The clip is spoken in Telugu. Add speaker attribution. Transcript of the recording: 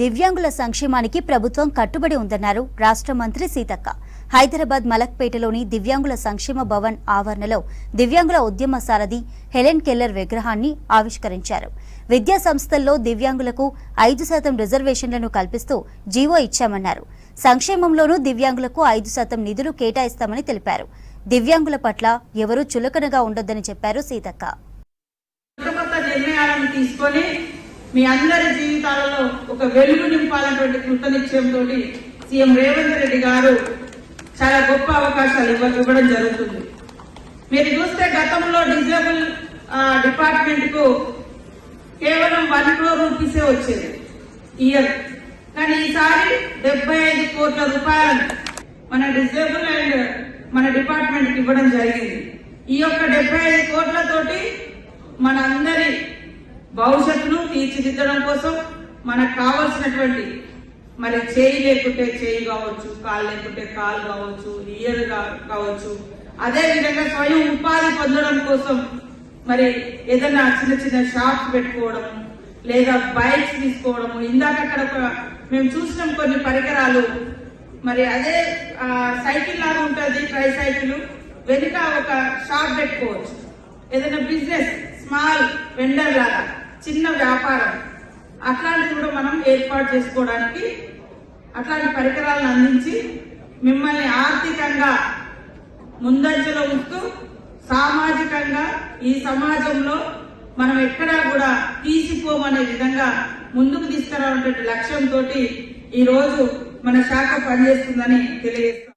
Speaker 1: దివ్యాంగుల సంక్షేమానికి ప్రభుత్వం కట్టుబడి ఉందన్నారు రాష్ట్ర మంత్రి సీతక్క. హైదరాబాద్ మలక్పేటలోని దివ్యాంగుల సంక్షేమ భవన్ ఆవరణలో దివ్యాంగుల ఉద్యమ సారథి హెలెన్ కెల్లర్ విగ్రహాన్ని ఆవిష్కరించారు. విద్యా సంస్థల్లో దివ్యాంగులకు ఐదు శాతం రిజర్వేషన్లను కల్పిస్తూ జీవో ఇచ్చామన్నారు. సంక్షేమంలోనూ దివ్యాంగులకు ఐదు శాతం నిధులు కేటాయిస్తామని తెలిపారు. దివ్యాంగుల పట్ల ఎవరూ చులకనగా ఉండొద్దని చెప్పారు సీతక్క.
Speaker 2: తీసుకొని మీ అందరి జీవితాలలో ఒక వెలుగు నింపాలన్నటువంటి కృతనిశ్చయంతో సీఎం రేవంత్ రెడ్డి గారు చాలా గొప్ప అవకాశాలు ఇవ్వ ఇవ్వడం జరుగుతుంది. మీరు చూస్తే గతంలో డిజేబుల్ డిపార్ట్మెంట్కు కేవలం వన్ క్రోర్ రూపీసే వచ్చేది ఇయర్. కానీ ఈసారి డెబ్బై ఐదు కోట్ల రూపాయలను మన డిజేబుల్ అండ్ మన డిపార్ట్మెంట్కి ఇవ్వడం జరిగింది. ఈ యొక్క డెబ్బై ఐదు కోట్లతోటి మన అందరి భవిష్యత్తును తీర్చిదిద్దడం కోసం మనకు కావలసినటువంటి మరి చేయి లేకుంటే చేయి కావచ్చు కాలు లేకుంటే కాలు కావచ్చు ఇయర్ కావచ్చు. అదే విధంగా స్వయం ఉపాధి పొందడం కోసం మరి ఏదైనా చిన్న చిన్న షాప్స్ పెట్టుకోవడము లేదా బైక్స్ తీసుకోవడము. ఇందాక అక్కడ ఒక మేము చూసినాం కొన్ని పరికరాలు. మరి అదే సైకిల్ లాగా ఉంటుంది ట్రై సైకిల్. వెనుక ఒక షాప్ పెట్టుకోవచ్చు. ఏదైనా బిజినెస్ స్మాల్ వెండర్ లాగా. చిన్న వ్యాపారం. అట్లాంటి కూడా మనం ఏర్పాటు చేసుకోవడానికి అట్లాంటి పరికరాలను అందించి మిమ్మల్ని ఆర్థికంగా ముందంజలో ఉంటూ సామాజికంగా ఈ సమాజంలో మనం ఎక్కడా కూడా తీసిపోమనే విధంగా ముందుకు తీసుకురావడం లక్ష్యంతో ఈ రోజు మన శాఖ పనిచేస్తుందని తెలియజేస్తాం